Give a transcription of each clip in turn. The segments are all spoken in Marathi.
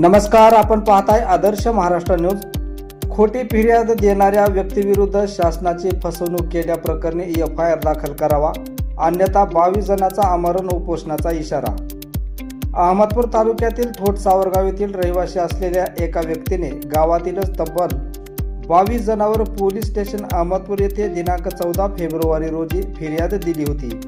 नमस्कार आपण पाहताय आदर्श महाराष्ट्र न्यूज. खोटी फिर्याद देणाऱ्या व्यक्तीविरुद्ध शासनाची फसवणूक केल्याप्रकरणी एफ आय आर दाखल करावा अन्यथा बावीस जणांचा आमरण उपोषणाचा इशारा. अहमदपूर तालुक्यातील थोट सावरगाव येथील रहिवासी असलेल्या एका व्यक्तीने गावातीलच तब्बल बावीस जणांवर पोलीस स्टेशन अहमदपूर येथे दिनांक चौदा फेब्रुवारी रोजी फिर्याद दिली होती.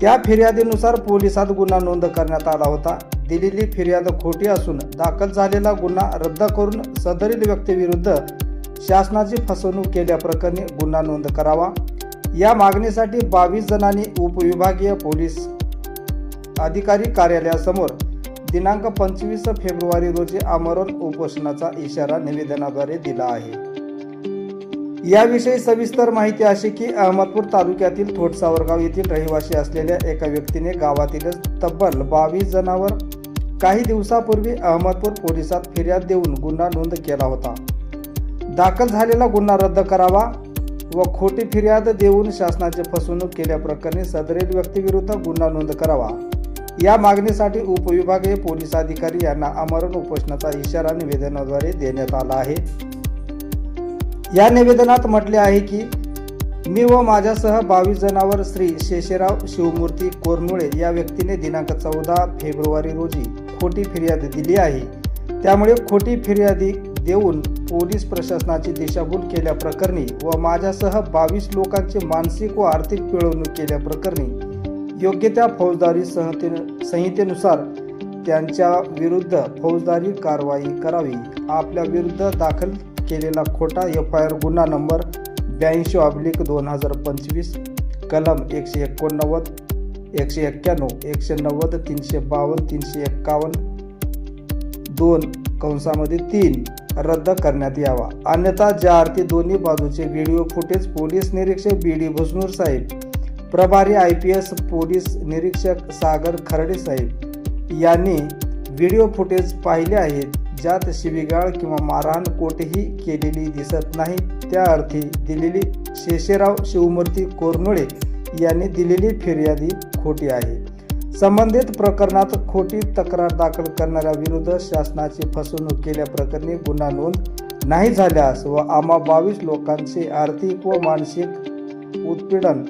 त्या फिर्यादीनुसार पोलिसात गुन्हा नोंद करण्यात आला होता. दिलेली फिर्याद खोटी असून दाखल झालेला गुन्हा रद्द करून सदरील व्यक्तीविरुद्ध शासनाची फसवणूक केल्याप्रकरणी गुन्हा नोंद करावा. या मागणीसाठी बावीस जणांनी उपविभागीय पोलीस अधिकारी कार्यालयासमोर दिनांक पंचवीस फेब्रुवारी रोजी आमरण उपोषणाचा इशारा निवेदनाद्वारे दिला आहे. याविषयी सविस्तर माहिती अशी की अहमदपूर तालुक्यातील थोटसावरगाव येथील रहिवासी असलेल्या एका व्यक्तीने गावातीलच तब्बल बावीस जणांवर काही दिवसापूर्वी अहमदपूर पोलिसात फिर्याद देऊन गुन्हा नोंद केला होता. दाखल झालेला गुन्हा रद्द करावा व खोटी फिर्याद देऊन शासनाची फसवणूक केल्याप्रकरणी सदरील व्यक्तीविरुद्ध गुन्हा नोंद करावा. या मागणीसाठी उपविभागीय पोलीस अधिकारी यांना आमरण उपोषणाचा इशारा निवेदनाद्वारे देण्यात आला आहे. या निवेदनात म्हटले आहे की मी व माझ्यासह बावीस जणांवर श्री शेषराव शिवमूर्ती कोरनुळे या व्यक्तीने दिनांक चौदा फेब्रुवारी रोजी खोटी फिर्याद दिली आहे. त्यामुळे खोटी फिर्यादी देऊन पोलीस प्रशासनाची दिशाभूल केल्याप्रकरणी व माझ्यासह बावीस लोकांची मानसिक व आर्थिक पिळवणूक केल्याप्रकरणी योग्य त्या फौजदारी संहिते संहितेनुसार त्यांच्या विरुद्ध फौजदारी कारवाई करावी. आपल्या विरुद्ध दाखल केलेला खोटा एफ आय आर गुन्हा नंबर ब्याऐंशी ऑब्लिक दोन हजार पंचवीस कलम एकशे एकोणनव्वद एकशे एक्क्याण्णव एकशे नव्वद तीनशे बावन्न तीनशे एक्कावन्न दोन कंसामध्ये तीन रद्द करण्यात यावा. अन्यथा ज्या अर्थी दोन्ही बाजूचे व्हिडिओ फुटेज पोलीस निरीक्षक बी डी भुसनूर साहेब प्रभारी आय पी एस पोलीस निरीक्षक सागर खरडे साहेब यांनी व्हिडिओ फुटेज पाहिले आहेत. ज्यात शिवीगाळ किंवा मारहाण कोठेही केलेली दिसत नाही त्या अर्थी दिलेली शेषेराव शिवमूर्ती कोरनुळे यांनी दिलेली फिर्यादी खोटी आहे. संबंधित प्रकरणात खोटी तक्रार दाखल करणाऱ्या विरुद्ध शासनाची फसवणूक केल्याप्रकरणी गुन्हा नोंद नाही झाल्यास व आम्हा बावीस लोकांचे आर्थिक व मानसिक उत्पीडन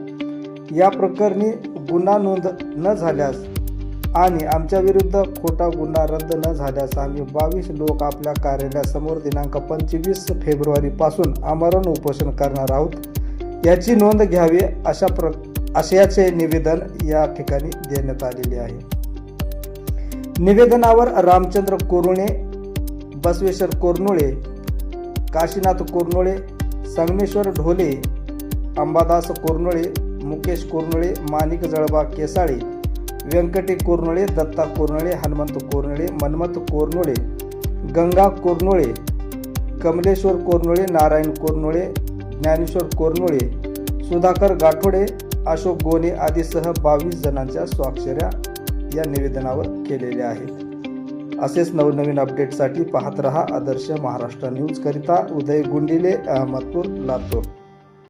या प्रकरणी गुन्हा नोंद न झाल्यास आणि आमच्या विरुद्ध खोटा गुन्हा रद्द न झाल्यास आम्ही बावीस लोक आपल्या कार्यालयासमोर दिनांक पंचवीस फेब्रुवारीपासून आमरण उपोषण करणार आहोत. याची नोंद घ्यावी अशा प्र अशाचे निवेदन या ठिकाणी देण्यात आलेले आहे. निवेदनावर रामचंद्र कोरुणे बसवेश्वर कोरनुळे काशीनाथ कोरनुळे संगमेश्वर ढोले अंबादास कोरनुळे मुकेश कोरनुळे माणिक जळबा केसाळे व्यंकटी कोरनुळे दत्ता कोरनुळे हनुमंत कोरनुळे मन्मथ कोरनुळे गंगा कोरनुळे कमलेश्वर कोरनुळे नारायण कोरनुळे ज्ञानेश्वर कोरनुळे सुधाकर गाठोडे अशोक गोने आदीसह बावीस जणांच्या स्वाक्षऱ्या या निवेदनावर केलेल्या आहेत. असेच नवनवीन अपडेटसाठी पाहत रहा आदर्श महाराष्ट्र न्यूज करिता उदय गुंडिले अहमदपूर लातूर.